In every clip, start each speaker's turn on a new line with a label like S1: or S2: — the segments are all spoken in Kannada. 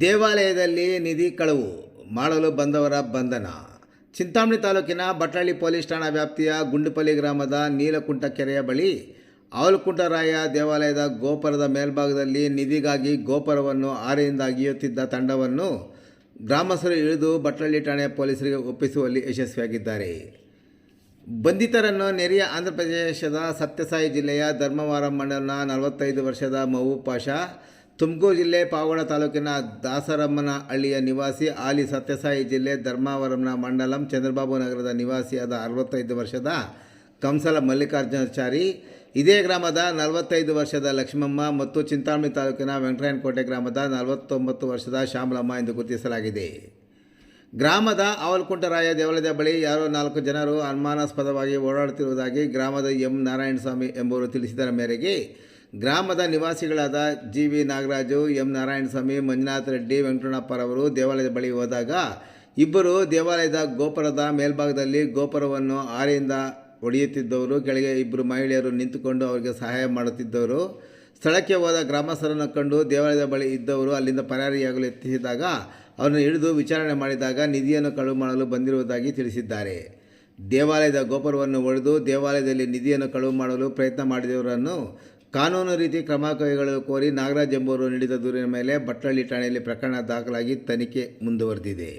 S1: ದೇವಾಲಯದಲ್ಲಿ ನಿಧಿ ಕಳವು ಮಾಡಲು ಬಂದವರ ಬಂಧನ. ಚಿಂತಾಮಣಿ ತಾಲೂಕಿನ ಬಟ್ಲಳ್ಳಿ ಪೊಲೀಸ್ ಠಾಣಾ ವ್ಯಾಪ್ತಿಯ ಗುಂಡುಪಲ್ಲಿ ಗ್ರಾಮದ ನೀಲಕುಂಟ ಕೆರೆಯ ಬಳಿ ಅವಲಕುಂಟರಾಯ ದೇವಾಲಯದ ಗೋಪುರದ ಮೇಲ್ಭಾಗದಲ್ಲಿ ನಿಧಿಗಾಗಿ ಗೋಪುರವನ್ನು ಆರೆಯಿಂದ ಅಗಿಯುತ್ತಿದ್ದ ತಂಡವನ್ನು ಗ್ರಾಮಸ್ಥರು ಇಳಿದು ಬಟ್ಲಳ್ಳಿ ಠಾಣೆಯ ಪೊಲೀಸರಿಗೆ ಒಪ್ಪಿಸುವಲ್ಲಿ ಯಶಸ್ವಿಯಾಗಿದ್ದಾರೆ. ಬಂಧಿತರನ್ನು ನೆರೆಯ ಆಂಧ್ರಪ್ರದೇಶದ ಸತ್ಯಸಾಯಿ ಜಿಲ್ಲೆಯ ಧರ್ಮವಾರ ಮಂಡಲನ ನಲವತ್ತೈದು ವರ್ಷದ ಮಹೂ ಪಾಷಾ ತುಮಕೂರು ಜಿಲ್ಲೆ ಪಾವಗಡ ತಾಲೂಕಿನ ದಾಸರಮ್ಮನ ಹಳ್ಳಿಯ ನಿವಾಸಿ ಆಲಿ ಸತ್ಯಸಾಯಿ ಜಿಲ್ಲೆ ಧರ್ಮಾವರಂನ ಮಂಡಲಂ ಚಂದ್ರಬಾಬು ನಗರದ ನಿವಾಸಿಯಾದ ಅರವತ್ತೈದು ವರ್ಷದ ಕಂಸಲ ಮಲ್ಲಿಕಾರ್ಜುನಾಚಾರಿ ಇದೇ ಗ್ರಾಮದ ನಲವತ್ತೈದು ವರ್ಷದ ಲಕ್ಷ್ಮಮ್ಮ ಮತ್ತು ಚಿಂತಾಮಣಿ ತಾಲೂಕಿನ ವೆಂಕಟರಾಯನಕೋಟೆ ಗ್ರಾಮದ ನಲವತ್ತೊಂಬತ್ತು ವರ್ಷದ ಶ್ಯಾಮಲಮ್ಮ ಎಂದು ಗುರುತಿಸಲಾಗಿದೆ. ಗ್ರಾಮದ ಅವಲ್ಕುಂಟರಾಯ ದೇವಾಲಯದ ಬಳಿ ಯಾರೋ ನಾಲ್ಕು ಜನರು ಅನುಮಾನಾಸ್ಪದವಾಗಿ ಓಡಾಡುತ್ತಿರುವುದಾಗಿ ಗ್ರಾಮದ ಎಂ ನಾರಾಯಣಸ್ವಾಮಿ ಎಂಬುವರು ತಿಳಿಸಿದರ ಮೇರೆಗೆ ಗ್ರಾಮದ ನಿವಾಸಿಗಳಾದ G V Nagaraju, M. Narayanaswamy, Manjunatha Reddy ವೆಂಕಟಣ್ಣಪ್ಪರವರು ದೇವಾಲಯದ ಬಳಿ ಹೋದಾಗ ಇಬ್ಬರು ದೇವಾಲಯದ ಗೋಪುರದ ಮೇಲ್ಭಾಗದಲ್ಲಿ ಗೋಪುರವನ್ನು ಆರೆಯಿಂದ ಒಡೆಯುತ್ತಿದ್ದವರು. ಕೆಳಗೆ ಇಬ್ಬರು ಮಹಿಳೆಯರು ನಿಂತುಕೊಂಡು ಅವರಿಗೆ ಸಹಾಯ ಮಾಡುತ್ತಿದ್ದವರು. ಸ್ಥಳಕ್ಕೆ ಹೋದ ಗ್ರಾಮಸ್ಥರನ್ನು ಕಂಡು ದೇವಾಲಯದ ಬಳಿ ಇದ್ದವರು ಅಲ್ಲಿಂದ ಪರಾರಿಯಾಗಲು ಯತ್ನಿಸಿದಾಗ ಅವರನ್ನು ಹಿಡಿದು ವಿಚಾರಣೆ ಮಾಡಿದಾಗ ನಿಧಿಯನ್ನು ಕಳುವು ಮಾಡಲು ಬಂದಿರುವುದಾಗಿ ತಿಳಿಸಿದ್ದಾರೆ. ದೇವಾಲಯದ ಗೋಪುರವನ್ನು ಒಡೆದು ದೇವಾಲಯದಲ್ಲಿ ನಿಧಿಯನ್ನು ಕಳುವು ಮಾಡಲು ಪ್ರಯತ್ನ ಮಾಡಿದವರನ್ನು ಕಾನೂನು ರೀತಿ ಕ್ರಮ ಕೈಗೊಳ್ಳಲು ಕೋರಿ ನಾಗರಾಜ್ ಎಂಬುವರು ನೀಡಿದ ದೂರಿನ ಮೇಲೆ ಬಟ್ಲಳ್ಳಿ ಠಾಣೆಯಲ್ಲಿ ಪ್ರಕರಣ ದಾಖಲಾಗಿ ತನಿಖೆ ಮುಂದುವರೆದಿದೆ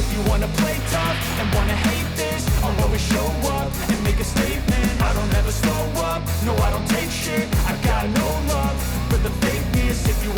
S2: If you wanna play tough and wanna hate this I'll always show up